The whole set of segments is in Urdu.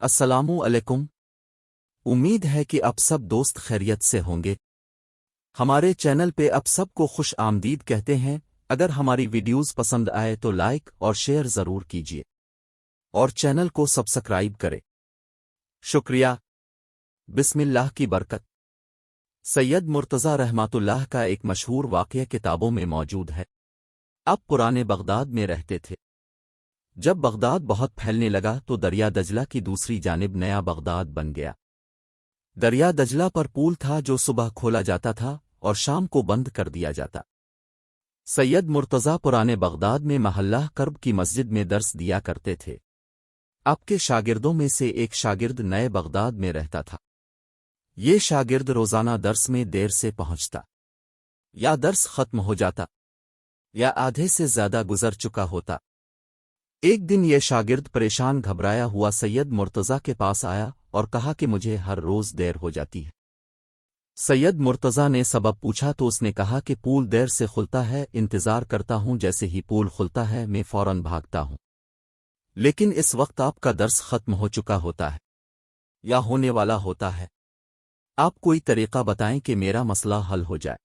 السلام علیکم۔ امید ہے کہ اب سب دوست خیریت سے ہوں گے۔ ہمارے چینل پہ اب سب کو خوش آمدید کہتے ہیں۔ اگر ہماری ویڈیوز پسند آئے تو لائک اور شیئر ضرور کیجیے۔ اور چینل کو سبسکرائب کرے شکریہ۔ بسم اللہ کی برکت۔ سید مرتضی رحمات اللہ کا ایک مشہور واقعہ کتابوں میں موجود ہے۔ اب پرانے بغداد میں رہتے تھے۔ جب بغداد بہت پھیلنے لگا تو دریا دجلہ کی دوسری جانب نیا بغداد بن گیا۔ دریا دجلہ پر پول تھا جو صبح کھولا جاتا تھا اور شام کو بند کر دیا جاتا۔ سید مرتضی پرانے بغداد میں محلہ کرب کی مسجد میں درس دیا کرتے تھے۔ آپ کے شاگردوں میں سے ایک شاگرد نئے بغداد میں رہتا تھا۔ یہ شاگرد روزانہ درس میں دیر سے پہنچتا۔ یا درس ختم ہو جاتا۔ یا آدھے سے زیادہ گزر چکا ہوتا۔ ایک دن یہ شاگرد پریشان گھبرایا ہوا سید مرتضی کے پاس آیا اور کہا کہ مجھے ہر روز دیر ہو جاتی ہے۔ سید مرتضی نے سبب پوچھا تو اس نے کہا کہ پول دیر سے کھلتا ہے، انتظار کرتا ہوں جیسے ہی پول کھلتا ہے، میں فوراً بھاگتا ہوں۔ لیکن اس وقت آپ کا درس ختم ہو چکا ہوتا ہے، یا ہونے والا ہوتا ہے۔ آپ کوئی طریقہ بتائیں کہ میرا مسئلہ حل ہو جائے۔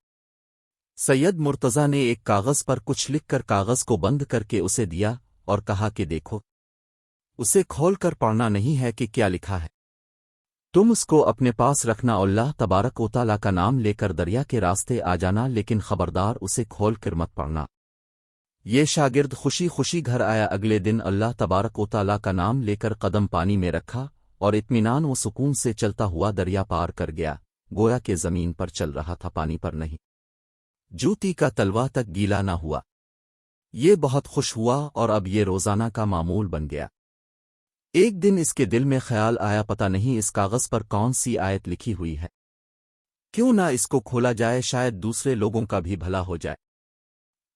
سید مرتضی نے ایک کاغذ پر کچھ لکھ کر کاغذ کو بند کر کے اسے دیا۔ اور کہا کہ دیکھو، اسے کھول کر پڑھنا نہیں ہے کہ کیا لکھا ہے۔ تم اس کو اپنے پاس رکھنا اللہ تبارک و تعالیٰ کا نام لے کر دریا کے راستے آ جانا، لیکن خبردار اسے کھول کر مت پڑھنا۔ یہ شاگرد خوشی خوشی گھر آیا، اگلے دن اللہ تبارک و تعالیٰ کا نام لے کر قدم پانی میں رکھا اور اطمینان و سکون سے چلتا ہوا دریا پار کر گیا۔ گویا کے زمین پر چل رہا تھا، پانی پر نہیں۔ جوتی کا تلوا تک گیلا نہ ہوا۔ یہ بہت خوش ہوا اور اب یہ روزانہ کا معمول بن گیا۔ ایک دن اس کے دل میں خیال آیا پتا نہیں اس کاغذ پر کون سی آیت لکھی ہوئی ہے۔ کیوں نہ اس کو کھولا جائے، شاید دوسرے لوگوں کا بھی بھلا ہو جائے۔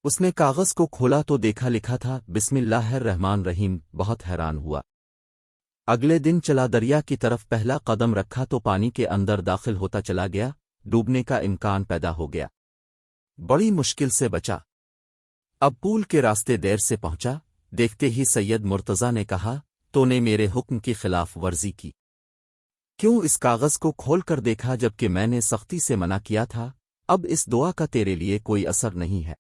اس نے کاغذ کو کھولا تو دیکھا لکھا تھا، بسم اللہ الرحمن رحیم بہت حیران ہوا۔ اگلے دن چلا دریا کی طرف پہلا قدم رکھا تو پانی کے اندر داخل ہوتا چلا گیا، ڈوبنے کا امکان پیدا ہو گیا۔ بڑی مشکل سے بچا۔ اب پول کے راستے دیر سے پہنچا، دیکھتے ہی سید مرتضی نے کہا، تو نے میرے حکم کی خلاف ورزی کی۔ کیوں اس کاغذ کو کھول کر دیکھا جبکہ میں نے سختی سے منع کیا تھا؟ اب اس دعا کا تیرے لیے کوئی اثر نہیں ہے۔